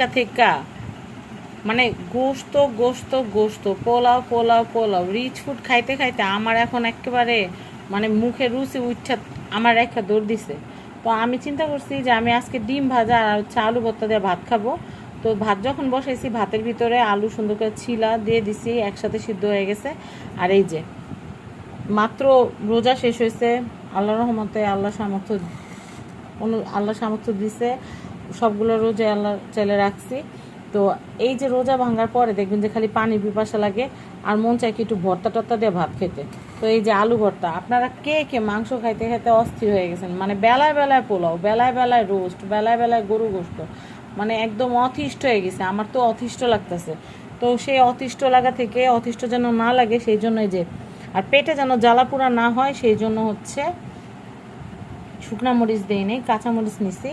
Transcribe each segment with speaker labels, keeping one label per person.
Speaker 1: থেকা থেকা। মানে গোস্ত গোস্ত গোস্ত, পোলাও পোলাও পোলাও। রিচ ফুড খাইতে খাইতে আমার এখন একেবারে মানে মুখে রুচি উঠা আমার একটা দৌড় দিছে। তো আমি চিন্তা করছি যে আমি আজকে ডিম ভাজা আর হচ্ছে আলু ভর্তা দিয়ে ভাত খাব। তো ভাত যখন বসাইছি, ভাতের ভিতরে আলু সুন্দর করে ছিলা দিয়ে দিছি, একসাথে সিদ্ধ হয়ে গেছে। আর এই যে, মাত্র রোজা শেষ হয়েছে আল্লাহ রহমতে আল্লাহ সামর্থ্য আল্লাহ সামর্থ্য দিছে। সবগুলো রোজা আল্লাহ চাইলে রাখছি। তো এই যে রোজা ভাঙার পরে দেখবেন যে খালি পানি পিপাসা লাগে, আর মন চায় কি একটু ভর্তা টর্তা দিয়ে ভাত খেতে। তো এই যে আলু ভর্তা, আপনারা কে কে মাংস খাইতে খাইতে অস্থির হয়ে গেছেন? মানে বেলায় বেলায় পোলাও, বেলায় বেলায় রোস্ট, বেলায় বেলায় গরু গোস্ত মানে একদম অতিষ্ঠ হয়ে গেছে। আমার তো অতিষ্ঠ লাগতেছে। তো সেই অতিষ্ঠ লাগা থেকে অতিষ্ঠ যেন না লাগে, সেই জন্যই যে, আর পেটে যেন জ্বালাপুরা না হয়, সেই জন্য হচ্ছে শুকনা মরিচ দিই নেই, কাঁচা মরিচ নিছি।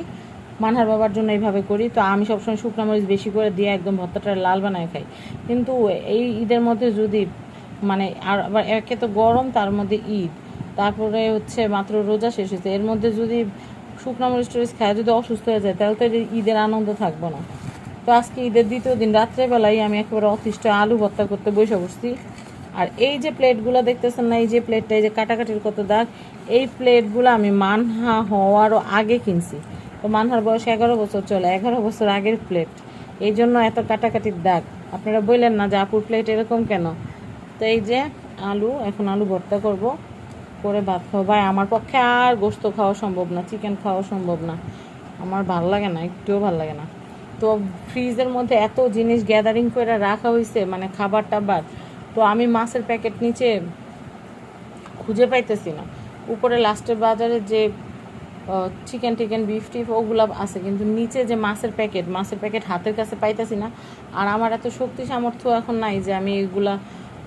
Speaker 1: মানহার বাবার জন্য এইভাবে করি। তো আমি সবসময় শুকনো মরিচ বেশি করে দিয়ে একদম ভর্তাটা লাল বানায় খাই। কিন্তু এই ঈদের মধ্যে যদি মানে আর আবার একে তো গরম, তার মধ্যে ঈদ। তারপরে হচ্ছে মাত্র রোজা শেষ হয়েছে। এর মধ্যে যদি শুকনো মরিচ টরিচ খায়, যদি অসুস্থ হয়ে যায়, তাহলে তো ঈদের আনন্দ থাকব না। তো আজকে ঈদের দ্বিতীয় দিন রাত্রেবেলায় আমি একেবারে অতিষ্ঠ আলু ভর্তা করতে বসে বসছি আর এই যে প্লেটগুলো দেখতেছেন না, এই যে প্লেটটা, এই যে কাটাকাটির কত দাগ, এই প্লেটগুলো আমি মানহা হওয়ারও আগে কিনছি। তো মানহার বয়স এগারো বছর চলে, এগারো বছর আগের প্লেট এই জন্য এত কাটাকাটির দাগ। আপনারা বললেন না যে আপুর প্লেট এরকম কেন? তো এই যে আলু, এখন আলু ভর্তা করব, করে ভাত খাব। ভাই, আমার পক্ষে আর গোস্ত খাওয়া সম্ভব না চিকেন খাওয়া সম্ভব না। আমার ভালো লাগে না, একটুও ভালো লাগে না। তো ফ্রিজের মধ্যে এত জিনিস গ্যাদারিং করে রাখা হয়েছে মানে খাবার টাবার, তো আমি মাছের প্যাকেট নিচে খুঁজে পাইতেছি না। উপরে লাস্টের বাজারে যে চিকেন টিকেন বিফ টিফ, ওগুলো আছে। কিন্তু নিচে যে মাছের প্যাকেট মাছের প্যাকেট হাতের কাছে পাইতেছি না। আর আমার এত শক্তি সামর্থ্য এখন নাই যে আমি এগুলা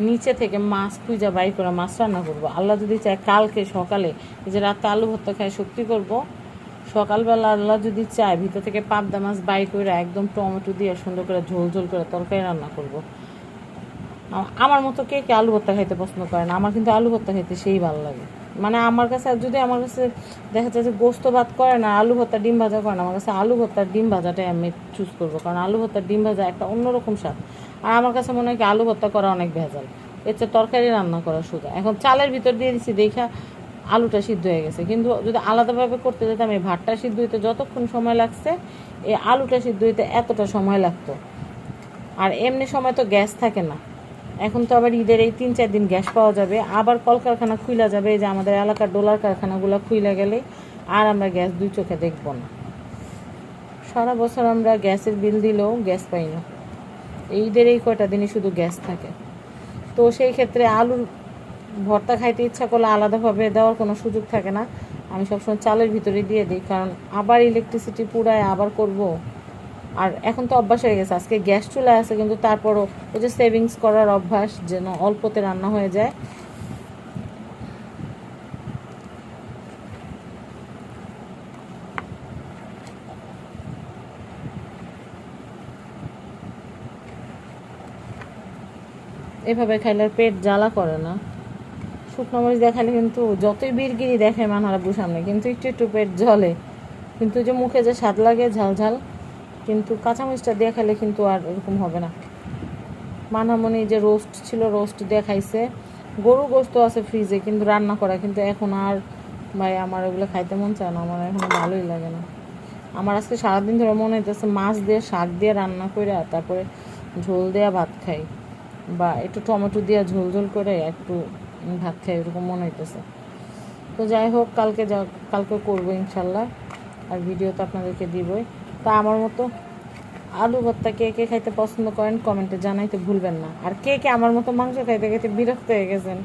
Speaker 1: নিচে থেকে মাছ খুঁজে বাই করে মাছ রান্না করব। আল্লাহ যদি চায় কালকে, সকালে যে রাতে আলু ভর্তা খায় শক্তি করব। সকালবেলা আল্লাহ যদি চায় ভিতর থেকে পাবদা মাছ বাই করে একদম টমেটো দিয়ে সুন্দর করে ঝোল ঝোল করে তরকারি রান্না করব। আমার মতো কে কে আলু ভর্তা খাইতে পছন্দ করে না? আমার কিন্তু আলু ভর্তা খাইতে সেই ভালো লাগে। মানে আমার কাছে, যদি আমার কাছে দেখা যায় যে গোস্ত ভাত করে না, আলু ভর্তা, ডিম ভাজা করে না, আমার কাছে আলু ভর্তার ডিম ভাজাটাই আমি চুজ করব। কারণ আলু ভর্তার ডিম ভাজা একটা অন্যরকম স্বাদ। আর আমার কাছে মনে হয় কি, আলু ভর্তা করা অনেক ভেজাল। এর চেয়ে তরকারি রান্না করা সোজা। এখন চালের ভিতর দিয়ে দিচ্ছি দেখা আলুটা সিদ্ধ হয়ে গেছে। কিন্তু যদি আলাদাভাবে করতে যেতাম, এই ভাতটা সিদ্ধ হইতে যতক্ষণ সময় লাগছে, এই আলুটা সিদ্ধ হইতে এতটা সময় লাগতো। আর এমনি সময় তো গ্যাস থাকে না। এখন তো আবার ঈদের এই তিন, চার দিন গ্যাস পাওয়া যাবে। আবার কলকারখানা খুইলা যাবে যে আমাদের এলাকার ডোলার কারখানাগুলো খুইলা গেলে আর আমরা গ্যাস দুই চোখে দেখব না। সারা বছর আমরা গ্যাসের বিল দিলেও গ্যাস পাই না। ঈদের এই কয়টা দিনই শুধু গ্যাস থাকে। তো সেই ক্ষেত্রে আলুর ভর্তা খাইতে ইচ্ছা করলে আলাদাভাবে দেওয়ার কোনো সুযোগ থাকে না। আমি সবসময় চালের ভিতরে দিয়ে দিই, কারণ আবার ইলেকট্রিসিটি পুরায় আবার করব। আর এখন তো অভ্যাস হয়ে গেছে। আজকে গ্যাস চুলা আছে, কিন্তু তারপরও ওই যে সেভিংস করার অভ্যাস যেন অল্পতে রান্না হয়ে যায়। এভাবে খাইলে পেট জ্বালা করে না। শুকনো মরিচ দেখালে কিন্তু যতই বীরগিরি দেখে মানহারাবুর সামনে কিন্তু একটু একটু পেট জ্বলে। কিন্তু যে মুখে যে স্বাদ লাগে, ঝাল ঝাল। কিন্তু কাঁচামরিচটা দিয়ে খাইলে কিন্তু আর এরকম হবে না। মানহামনি যে রোস্ট ছিল রোস্ট দেখাইছে। খাইছে গরু গোস্ত আছে ফ্রিজে কিন্তু রান্না করা, কিন্তু এখন আর ভাই আমার ওগুলো খাইতে মন চায় না, আমার এখন ভালোই লাগে না। আমার আজকে সারাদিন ধরে মনে হইতেছে মাছ দিয়ে, শাক দিয়ে রান্না করে তারপরে ঝোল দেওয়া ভাত খাই বা একটু টমেটো দিয়ে ঝোল ঝোল করে একটু ভাত খাই, এরকম মনে হইতেছে। তো যাই হোক, কালকে যা, কালকে করব ইনশাল্লাহ। আর ভিডিও তো আপনাদেরকে দিবই। তা আমার মতো আলু ভর্তা কে কে খাইতে পছন্দ করেন কমেন্টে জানাইতে ভুলবেন না। আর কে কে আমার মতো মাংস খাইতে খাইতে বিরক্ত হয়ে গেছেন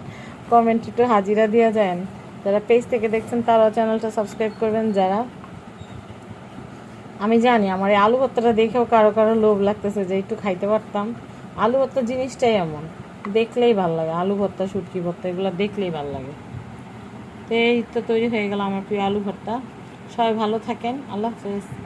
Speaker 1: কমেন্ট একটু হাজিরা দিয়ে যান। যারা পেজ থেকে দেখছেন, তারাও চ্যানেলটা সাবস্ক্রাইব করবেন। যারা, আমি জানি আমার এই আলু ভর্তাটা দেখেও কারও কারও লোভ লাগতেছে যে একটু খাইতে পারতাম। আলু ভর্তা জিনিসটাই এমন, দেখলেই ভালো লাগে। আলু ভর্তা, শুটকি ভর্তা, এগুলো দেখলেই ভালো লাগে। তো এই তো তৈরি হয়ে গেল আমার প্রিয় আলু ভর্তা। সবাই ভালো থাকেন, আল্লাহ হাফেজ।